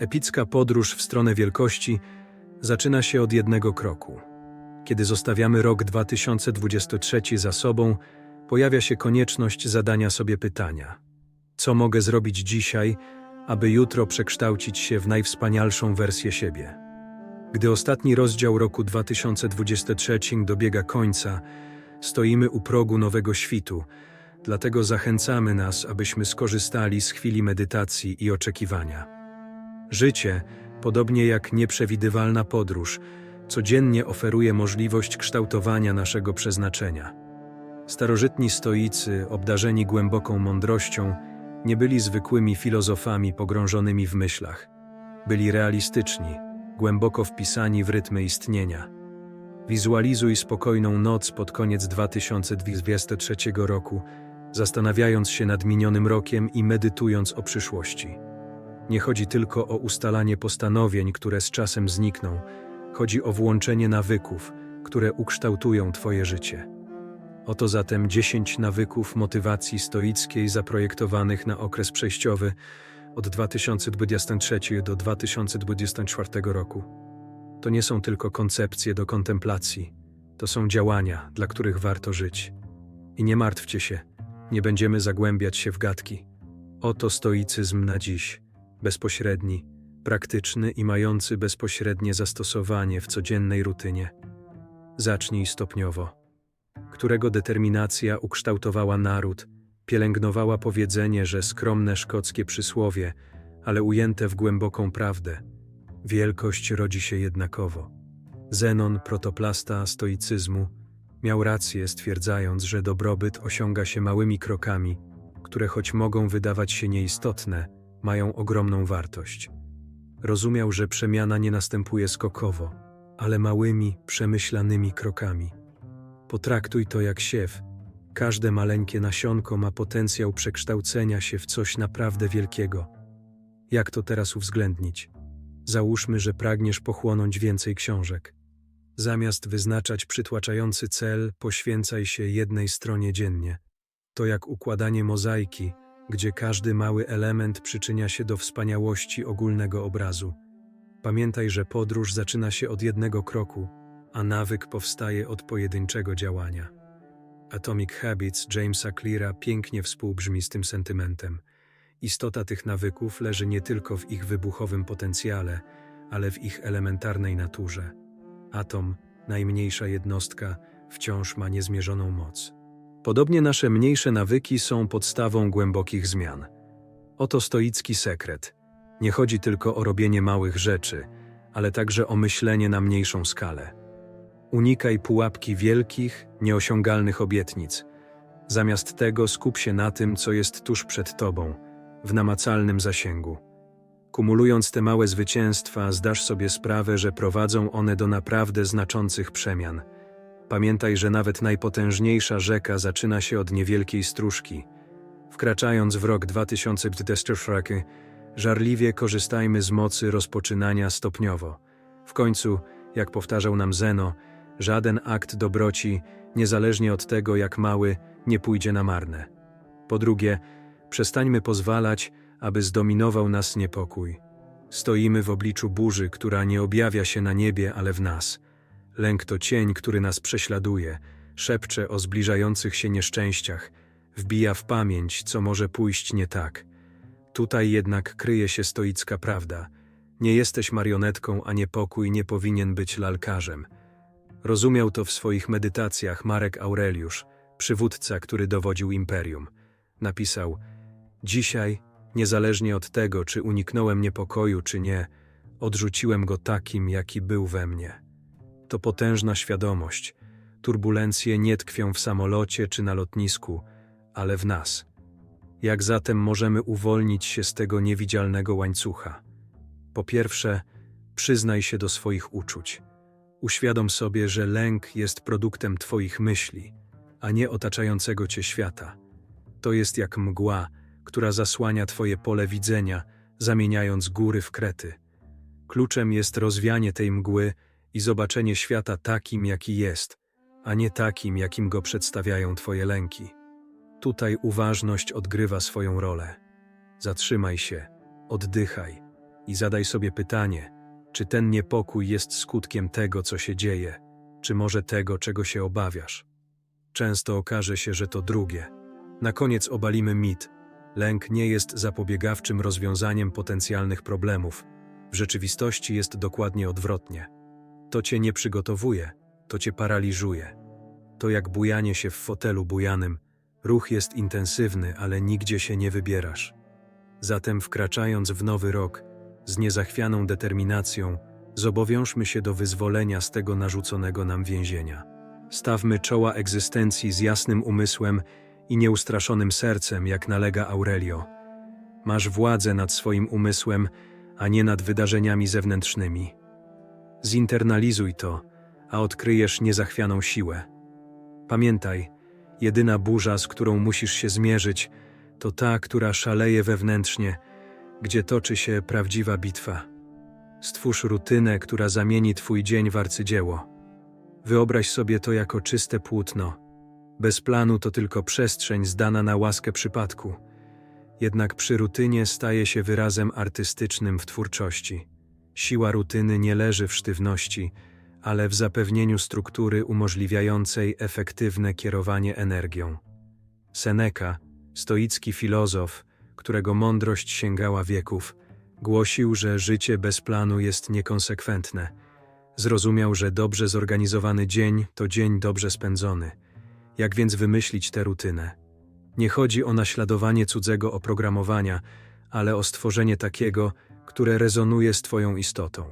Epicka podróż w stronę wielkości zaczyna się od jednego kroku. Kiedy zostawiamy rok 2023 za sobą, pojawia się konieczność zadania sobie pytania: co mogę zrobić dzisiaj, aby jutro przekształcić się w najwspanialszą wersję siebie? Gdy ostatni rozdział roku 2023 dobiega końca, stoimy u progu nowego świtu, dlatego zachęcamy nas, abyśmy skorzystali z chwili medytacji i oczekiwania. Życie, podobnie jak nieprzewidywalna podróż, codziennie oferuje możliwość kształtowania naszego przeznaczenia. Starożytni stoicy, obdarzeni głęboką mądrością, nie byli zwykłymi filozofami pogrążonymi w myślach. Byli realistyczni, głęboko wpisani w rytmy istnienia. Wizualizuj spokojną noc pod koniec 2023 roku, zastanawiając się nad minionym rokiem i medytując o przyszłości. Nie chodzi tylko o ustalanie postanowień, które z czasem znikną, chodzi o włączenie nawyków, które ukształtują Twoje życie. Oto zatem 10 nawyków motywacji stoickiej zaprojektowanych na okres przejściowy od 2023 do 2024 roku. To nie są tylko koncepcje do kontemplacji, to są działania, dla których warto żyć. I nie martwcie się, nie będziemy zagłębiać się w gadki. Oto stoicyzm na dziś, bezpośredni, praktyczny i mający bezpośrednie zastosowanie w codziennej rutynie. Zacznij stopniowo. Którego determinacja ukształtowała naród, pielęgnowała powiedzenie, że skromne szkockie przysłowie, ale ujęte w głęboką prawdę. Wielkość rodzi się jednakowo. Zenon, protoplasta stoicyzmu, miał rację stwierdzając, że dobrobyt osiąga się małymi krokami, które choć mogą wydawać się nieistotne, mają ogromną wartość. Rozumiał, że przemiana nie następuje skokowo, ale małymi, przemyślanymi krokami. Potraktuj to jak siew. Każde maleńkie nasionko ma potencjał przekształcenia się w coś naprawdę wielkiego. Jak to teraz uwzględnić? Załóżmy, że pragniesz pochłonąć więcej książek. Zamiast wyznaczać przytłaczający cel, poświęcaj się jednej stronie dziennie. To jak układanie mozaiki, gdzie każdy mały element przyczynia się do wspaniałości ogólnego obrazu. Pamiętaj, że podróż zaczyna się od jednego kroku, a nawyk powstaje od pojedynczego działania. Atomic Habits Jamesa Cleara pięknie współbrzmi z tym sentymentem. Istota tych nawyków leży nie tylko w ich wybuchowym potencjale, ale w ich elementarnej naturze. Atom, najmniejsza jednostka, wciąż ma niezmierzoną moc. Podobnie nasze mniejsze nawyki są podstawą głębokich zmian. Oto stoicki sekret. Nie chodzi tylko o robienie małych rzeczy, ale także o myślenie na mniejszą skalę. Unikaj pułapki wielkich, nieosiągalnych obietnic. Zamiast tego skup się na tym, co jest tuż przed tobą, w namacalnym zasięgu. Kumulując te małe zwycięstwa, zdasz sobie sprawę, że prowadzą one do naprawdę znaczących przemian. Pamiętaj, że nawet najpotężniejsza rzeka zaczyna się od niewielkiej stróżki. Wkraczając w rok 2024, żarliwie korzystajmy z mocy rozpoczynania stopniowo. W końcu, jak powtarzał nam Zeno, żaden akt dobroci, niezależnie od tego, jak mały, nie pójdzie na marne. Po drugie, przestańmy pozwalać, aby zdominował nas niepokój. Stoimy w obliczu burzy, która nie objawia się na niebie, ale w nas. Lęk to cień, który nas prześladuje, szepcze o zbliżających się nieszczęściach, wbija w pamięć, co może pójść nie tak. Tutaj jednak kryje się stoicka prawda. Nie jesteś marionetką, a niepokój nie powinien być lalkarzem. Rozumiał to w swoich medytacjach Marek Aureliusz, przywódca, który dowodził imperium. Napisał: Dzisiaj Niezależnie od tego, czy uniknąłem niepokoju, czy nie, odrzuciłem go takim, jaki był we mnie. To potężna świadomość. Turbulencje nie tkwią w samolocie czy na lotnisku, ale w nas. Jak zatem możemy uwolnić się z tego niewidzialnego łańcucha? Po pierwsze, przyznaj się do swoich uczuć. Uświadom sobie, że lęk jest produktem Twoich myśli, a nie otaczającego Cię świata. To jest jak mgła, która zasłania Twoje pole widzenia, zamieniając góry w krety. Kluczem jest rozwianie tej mgły i zobaczenie świata takim, jaki jest, a nie takim, jakim go przedstawiają Twoje lęki. Tutaj uważność odgrywa swoją rolę. Zatrzymaj się, oddychaj i zadaj sobie pytanie, czy ten niepokój jest skutkiem tego, co się dzieje, czy może tego, czego się obawiasz. Często okaże się, że to drugie. Na koniec obalimy mit. Lęk nie jest zapobiegawczym rozwiązaniem potencjalnych problemów. W rzeczywistości jest dokładnie odwrotnie. To cię nie przygotowuje, to cię paraliżuje. To jak bujanie się w fotelu bujanym. Ruch jest intensywny, ale nigdzie się nie wybierasz. Zatem wkraczając w nowy rok, z niezachwianą determinacją, zobowiążmy się do wyzwolenia z tego narzuconego nam więzienia. Stawmy czoła egzystencji z jasnym umysłem i nieustraszonym sercem, jak nalega Aurelio. Masz władzę nad swoim umysłem, a nie nad wydarzeniami zewnętrznymi. Zinternalizuj to, a odkryjesz niezachwianą siłę. Pamiętaj, jedyna burza, z którą musisz się zmierzyć, to ta, która szaleje wewnętrznie, gdzie toczy się prawdziwa bitwa. Stwórz rutynę, która zamieni Twój dzień w arcydzieło. Wyobraź sobie to jako czyste płótno. Bez planu to tylko przestrzeń zdana na łaskę przypadku. Jednak przy rutynie staje się wyrazem artystycznym w twórczości. Siła rutyny nie leży w sztywności, ale w zapewnieniu struktury umożliwiającej efektywne kierowanie energią. Seneca, stoicki filozof, którego mądrość sięgała wieków, głosił, że życie bez planu jest niekonsekwentne. Zrozumiał, że dobrze zorganizowany dzień to dzień dobrze spędzony. Jak więc wymyślić tę rutynę? Nie chodzi o naśladowanie cudzego oprogramowania, ale o stworzenie takiego, które rezonuje z Twoją istotą.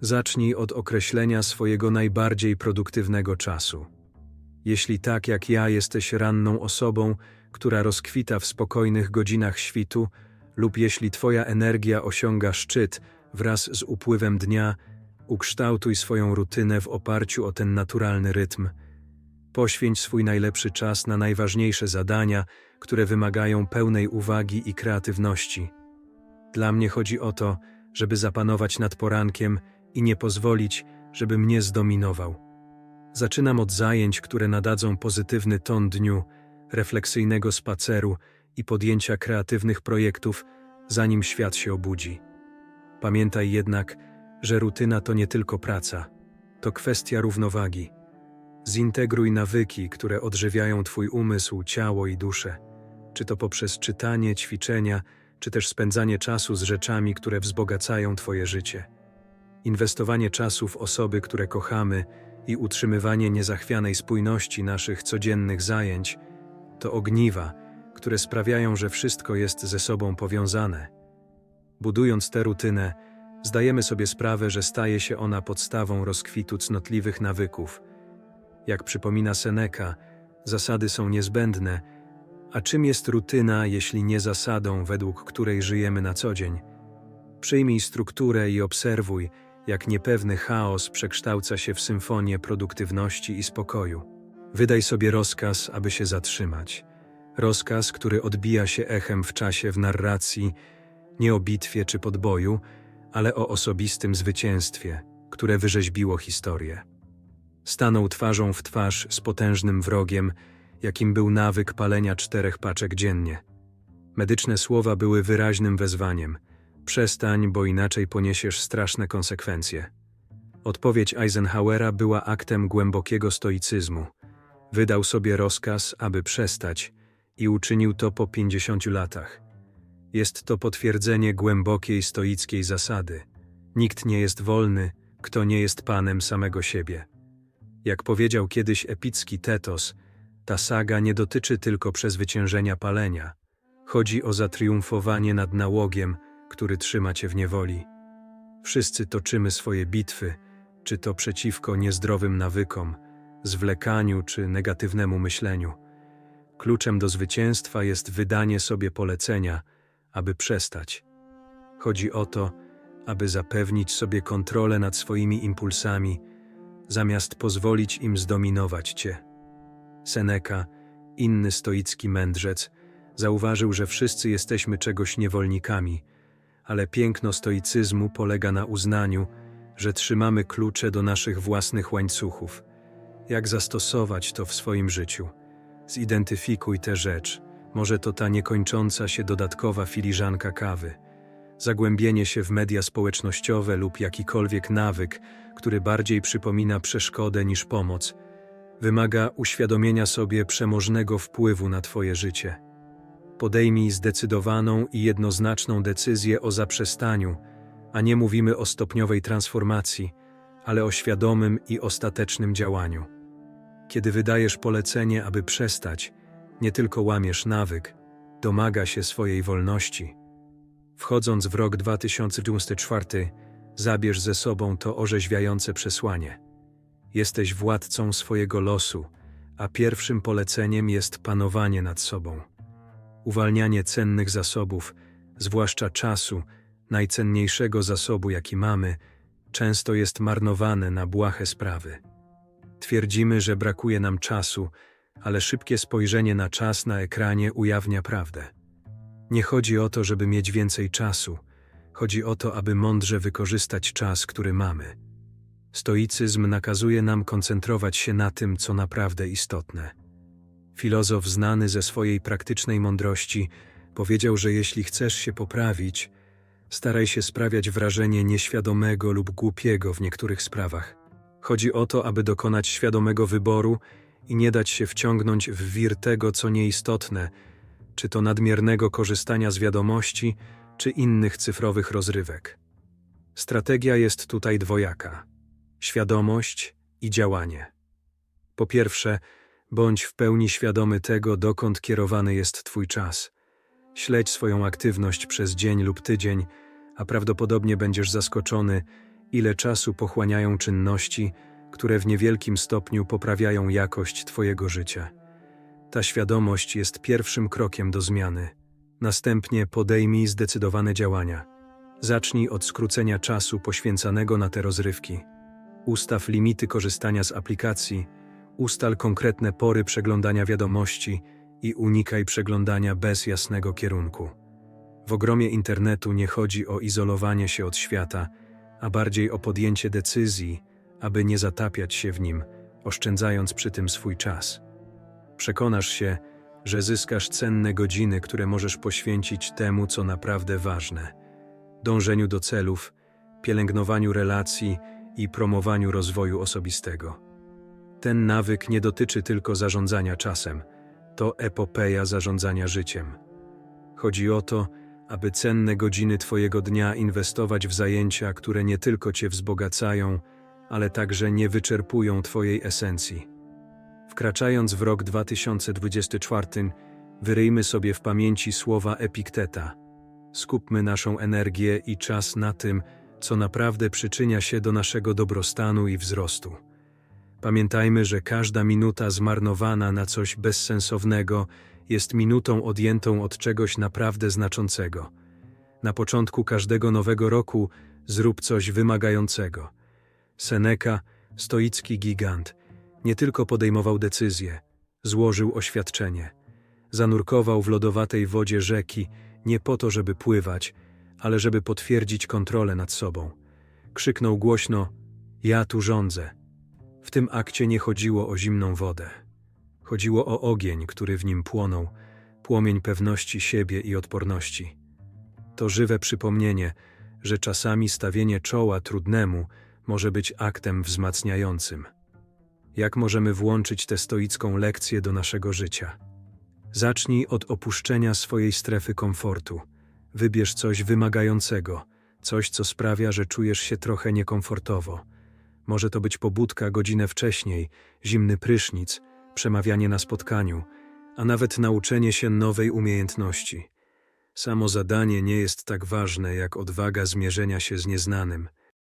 Zacznij od określenia swojego najbardziej produktywnego czasu. Jeśli tak jak ja jesteś ranną osobą, która rozkwita w spokojnych godzinach świtu, lub jeśli Twoja energia osiąga szczyt wraz z upływem dnia, ukształtuj swoją rutynę w oparciu o ten naturalny rytm. Poświęć swój najlepszy czas na najważniejsze zadania, które wymagają pełnej uwagi i kreatywności. Dla mnie chodzi o to, żeby zapanować nad porankiem i nie pozwolić, żeby mnie zdominował. Zaczynam od zajęć, które nadadzą pozytywny ton dniu, refleksyjnego spaceru i podjęcia kreatywnych projektów, zanim świat się obudzi. Pamiętaj jednak, że rutyna to nie tylko praca, to kwestia równowagi. Zintegruj nawyki, które odżywiają Twój umysł, ciało i duszę, czy to poprzez czytanie, ćwiczenia, czy też spędzanie czasu z rzeczami, które wzbogacają Twoje życie. Inwestowanie czasu w osoby, które kochamy i utrzymywanie niezachwianej spójności naszych codziennych zajęć to ogniwa, które sprawiają, że wszystko jest ze sobą powiązane. Budując tę rutynę, zdajemy sobie sprawę, że staje się ona podstawą rozkwitu cnotliwych nawyków. Jak przypomina Seneca, zasady są niezbędne, a czym jest rutyna, jeśli nie zasadą, według której żyjemy na co dzień? Przyjmij strukturę i obserwuj, jak niepewny chaos przekształca się w symfonię produktywności i spokoju. Wydaj sobie rozkaz, aby się zatrzymać. Rozkaz, który odbija się echem w czasie w narracji, nie o bitwie czy podboju, ale o osobistym zwycięstwie, które wyrzeźbiło historię. Stanął twarzą w twarz z potężnym wrogiem, jakim był nawyk palenia czterech paczek dziennie. Medyczne słowa były wyraźnym wezwaniem – Przestań, bo inaczej poniesiesz straszne konsekwencje. Odpowiedź Eisenhowera była aktem głębokiego stoicyzmu. Wydał sobie rozkaz, aby przestać i uczynił to po pięćdziesięciu latach. Jest to potwierdzenie głębokiej stoickiej zasady. Nikt nie jest wolny, kto nie jest panem samego siebie. Jak powiedział kiedyś epicki Tetos, ta saga nie dotyczy tylko przezwyciężenia palenia. Chodzi o zatriumfowanie nad nałogiem, który trzyma cię w niewoli. Wszyscy toczymy swoje bitwy, czy to przeciwko niezdrowym nawykom, zwlekaniu czy negatywnemu myśleniu. Kluczem do zwycięstwa jest wydanie sobie polecenia, aby przestać. Chodzi o to, aby zapewnić sobie kontrolę nad swoimi impulsami, zamiast pozwolić im zdominować cię. Seneca, inny stoicki mędrzec, zauważył, że wszyscy jesteśmy czegoś niewolnikami – ale piękno stoicyzmu polega na uznaniu, że trzymamy klucze do naszych własnych łańcuchów. Jak zastosować to w swoim życiu? Zidentyfikuj tę rzecz. Może to ta niekończąca się dodatkowa filiżanka kawy. Zagłębienie się w media społecznościowe lub jakikolwiek nawyk, który bardziej przypomina przeszkodę niż pomoc, wymaga uświadomienia sobie przemożnego wpływu na Twoje życie. Podejmij zdecydowaną i jednoznaczną decyzję o zaprzestaniu, a nie mówimy o stopniowej transformacji, ale o świadomym i ostatecznym działaniu. Kiedy wydajesz polecenie, aby przestać, nie tylko łamiesz nawyk, domaga się swojej wolności. Wchodząc w rok 2024, zabierz ze sobą to orzeźwiające przesłanie. Jesteś władcą swojego losu, a pierwszym poleceniem jest panowanie nad sobą. Uwalnianie cennych zasobów, zwłaszcza czasu, najcenniejszego zasobu, jaki mamy, często jest marnowane na błahe sprawy. Twierdzimy, że brakuje nam czasu, ale szybkie spojrzenie na czas na ekranie ujawnia prawdę. Nie chodzi o to, żeby mieć więcej czasu, chodzi o to, aby mądrze wykorzystać czas, który mamy. Stoicyzm nakazuje nam koncentrować się na tym, co naprawdę istotne. Filozof znany ze swojej praktycznej mądrości powiedział, że jeśli chcesz się poprawić, staraj się sprawiać wrażenie nieświadomego lub głupiego w niektórych sprawach. Chodzi o to, aby dokonać świadomego wyboru i nie dać się wciągnąć w wir tego, co nieistotne, czy to nadmiernego korzystania z wiadomości, czy innych cyfrowych rozrywek. Strategia jest tutaj dwojaka: świadomość i działanie. Po pierwsze, bądź w pełni świadomy tego, dokąd kierowany jest Twój czas. Śledź swoją aktywność przez dzień lub tydzień, a prawdopodobnie będziesz zaskoczony, ile czasu pochłaniają czynności, które w niewielkim stopniu poprawiają jakość Twojego życia. Ta świadomość jest pierwszym krokiem do zmiany. Następnie podejmij zdecydowane działania. Zacznij od skrócenia czasu poświęcanego na te rozrywki. Ustaw limity korzystania z aplikacji, ustal konkretne pory przeglądania wiadomości i unikaj przeglądania bez jasnego kierunku. W ogromie internetu nie chodzi o izolowanie się od świata, a bardziej o podjęcie decyzji, aby nie zatapiać się w nim, oszczędzając przy tym swój czas. Przekonasz się, że zyskasz cenne godziny, które możesz poświęcić temu, co naprawdę ważne dążeniu do celów, pielęgnowaniu relacji i promowaniu rozwoju osobistego. Ten nawyk nie dotyczy tylko zarządzania czasem, to epopeja zarządzania życiem. Chodzi o to, aby cenne godziny Twojego dnia inwestować w zajęcia, które nie tylko Cię wzbogacają, ale także nie wyczerpują Twojej esencji. Wkraczając w rok 2024, wyryjmy sobie w pamięci słowa Epikteta. Skupmy naszą energię i czas na tym, co naprawdę przyczynia się do naszego dobrostanu i wzrostu. Pamiętajmy, że każda minuta zmarnowana na coś bezsensownego jest minutą odjętą od czegoś naprawdę znaczącego. Na początku każdego nowego roku zrób coś wymagającego. Seneca, stoicki gigant, nie tylko podejmował decyzje, złożył oświadczenie. Zanurkował w lodowatej wodzie rzeki nie po to, żeby pływać, ale żeby potwierdzić kontrolę nad sobą. Krzyknął głośno: Ja tu rządzę. W tym akcie nie chodziło o zimną wodę. Chodziło o ogień, który w nim płonął, płomień pewności siebie i odporności. To żywe przypomnienie, że czasami stawienie czoła trudnemu może być aktem wzmacniającym. Jak możemy włączyć tę stoicką lekcję do naszego życia? Zacznij od opuszczenia swojej strefy komfortu. Wybierz coś wymagającego, coś, co sprawia, że czujesz się trochę niekomfortowo. Może to być pobudka godzinę wcześniej, zimny prysznic, przemawianie na spotkaniu, a nawet nauczenie się nowej umiejętności. Samo zadanie nie jest tak ważne jak odwaga zmierzenia się z nieznanym –